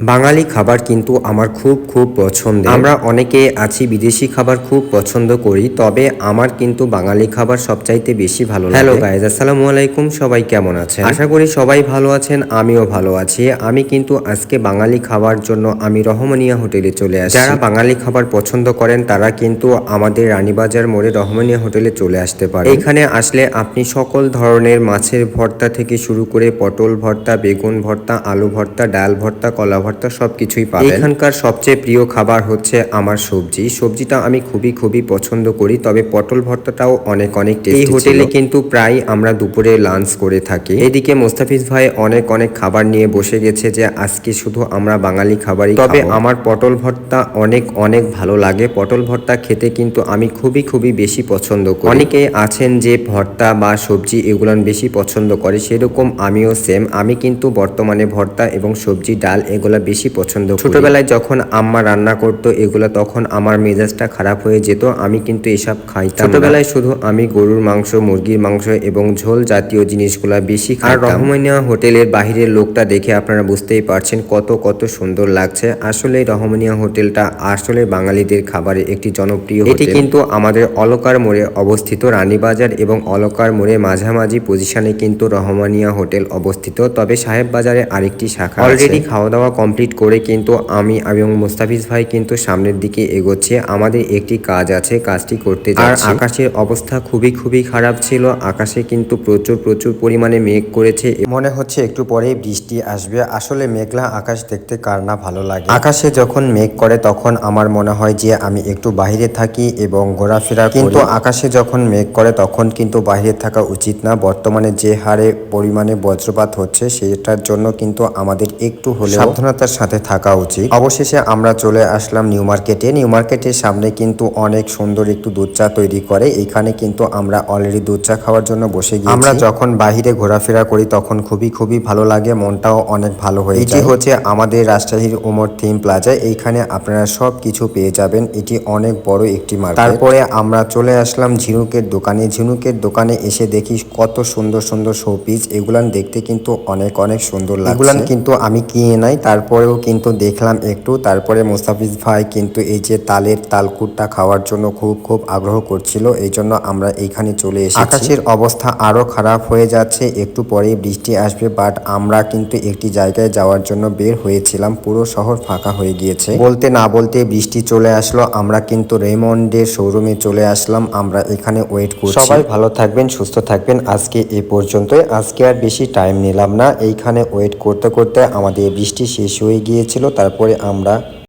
বাঙালি খাবার কিন্তু আমার খুব খুব পছন্দ আমরা অনেকে আছি বিদেশি খাবার খুব পছন্দ করি তবে আমার কিন্তু বাঙালি খাবার সবচাইতে বেশি ভালো হ্যালো গাইজ আসসালামু আলাইকুম সবাই কেমন আছেন? আশা করি সবাই ভালো আছেন আমিও ভালো আছি। আমি কিন্তু আজকে বাঙালি খাবার জন্য আমি রহমানিয়া হোটেলে চলে আসি যারা বাঙালি খাবার পছন্দ করেন তারা কিন্তু আমাদের রানীবাজার মোড়ে রহমানিয়া হোটেলে চলে আসতে পারে এখানে আসলে আপনি সকল ধরনের মাছের ভর্তা থেকে শুরু করে পটল ভর্তা বেগুন ভর্তা আলু ভর্তা ডাল ভর্তা কলা ভর্তা সবকিছুই পাবেন। এখানকার সবচেয়ে প্রিয় খাবার হচ্ছে আমার সবজি। সবজিটা আমি খুবই খুবই পছন্দ করি তবে পটল ভর্তাটাও অনেক অনেক টেস্টি এই হোটেলে কিন্তু প্রায় আমরা দুপুরে লাঞ্চ করে থাকি। এদিকে মোস্তাফিজ ভাই অনেক অনেক খাবার নিয়ে বসে গেছে যে আজকে শুধু আমরা বাঙালি খাবারই তবে আমার পটল ভর্তা অনেক অনেক ভালো লাগে। পটল ভর্তা খেতে কিন্তু আমি খুবই খুবই বেশি পছন্দ করি। অনেকে আছেন যে ভর্তা বা সবজি এগুলান বেশি পছন্দ করে সেরকম আমিও সেম আমি কিন্তু বর্তমানে ভর্তা এবং সবজি ডাল এগুলা বেশি পছন্দ ছোটবেলায় যখন আম্মা রান্না করতো এগুলো তখন আমার মেজাজটা খারাপ হয়ে যেত। আমি কিন্তু এসব খাইতাম ছোটবেলায় শুধু আমি গরুর মাংস মুরগির মাংস এবং ঝোল জাতীয় জিনিসগুলা বেশি আর রহমানিয়া হোটেলের বাহিরের লোকটা দেখে আপনারা বুঝতেই পারছেন কত কত সুন্দর লাগছে। আসলে রহমানিয়া হোটেলটা আসলে বাঙালিদের খাবারের একটি জনপ্রিয় এটি কিন্তু আমাদের অলকার মোড়ে অবস্থিত রানীবাজার এবং অলকার মোড়ে মাঝামাঝি পজিশনে কিন্তু রহমানিয়া হোটেল অবস্থিত। তবে সাহেব বাজারে আরেকটি শাখা অলরেডি খাওয়া দাওয়া কমপ্লিট করে কিন্তু আমি এবং মুস্তাফিজ ভাই কিন্তু সামনের দিকে এগোচ্ছে। আমাদের একটি কাজ আছে কাজটি করতে আর আকাশের অবস্থা খুবই খুবই খারাপ ছিল। আকাশে কিন্তু প্রচুর প্রচুর পরিমাণে মেঘ করেছে। মনে হচ্ছে একটু পরে বৃষ্টি আসবে। আসলে মেঘলা আকাশ দেখতে কার না ভালো লাগে। আকাশে যখন মেঘ করে তখন আমার মনে হয় যে আমি একটু বাইরে থাকি এবং ঘোরাফেরা কিন্তু আকাশে যখন মেঘ করে তখন কিন্তু বাইরে থাকা উচিত না। বর্তমানে যে হারে পরিমাণে বজ্রপাত হচ্ছে সেটার জন্য কিন্তু আমাদের একটু হলেও সাবধানতার সাথে থাকা উচিত। অবশেষে আমরা চলে আসলাম নিউ মার্কেটে। নিউ মার্কেটের সামনে কিন্তু অনেক সুন্দর একটু দুধ চা তৈরি করে। এখানে কিন্তু আমরা অলরেডি দুধ চা খাওয়ার জন্য বসে গিয়ে আমরা যখন বাহিরে ঘোরাফেরা করি তখন খুবই খুবই ভালো লাগে। মনটাও অনেক ভালো হয়ে এটি হচ্ছে আমাদের রাজশাহীর ওমর থিম প্লাজা। এইখানে আপনারা সব কিছু পেয়ে যাবেন। এটি অনেক বড় একটি মার্কেট। তারপরে আমরা চলে আসলাম ঝিনুকের দোকানে। ঝিনুকের দোকানে এসে দেখি কত সুন্দর সুন্দর শোপিস। এগুলান দেখতে কিন্তু অনেক অনেক সুন্দর লাগে এগুলান কিন্তু আমি কিনে নাই। তারপরেও কিন্তু দেখলাম একটু। তারপরে মুস্তাফিজ ভাই কিন্তু এই যে তালের তালকুটটা খাওয়ার জন্য খুব খুব আগ্রহ করছিল। এই জন্য আমরা এইখানে চলে এসেছি। আকাশের অবস্থা আরও খারাপ হয়ে যাচ্ছে। একটু পরে বৃষ্টি আসবে বাট আমরা কিন্তু একটি জায়গায় যাওয়ার জন্য বের হয়েছিলাম। পুরো শহর ফাঁকা হয়ে গিয়েছে। বলতে না বলতে বৃষ্টি চলে আসলো। আমরা কিন্তু রেমন্ডের শোরুমে চলে আসলাম। আমরা এখানে ওয়েট করছি। সবাই ভালো থাকবেন, সুস্থ থাকবেন। আজকে এ পর্যন্তই। আজকে আর বেশি টাইম নিলাম না। এইখানে ওয়েট করতে করতে আমাদের বৃষ্টি শেষ হয়ে গিয়েছিল তারপরে আমরা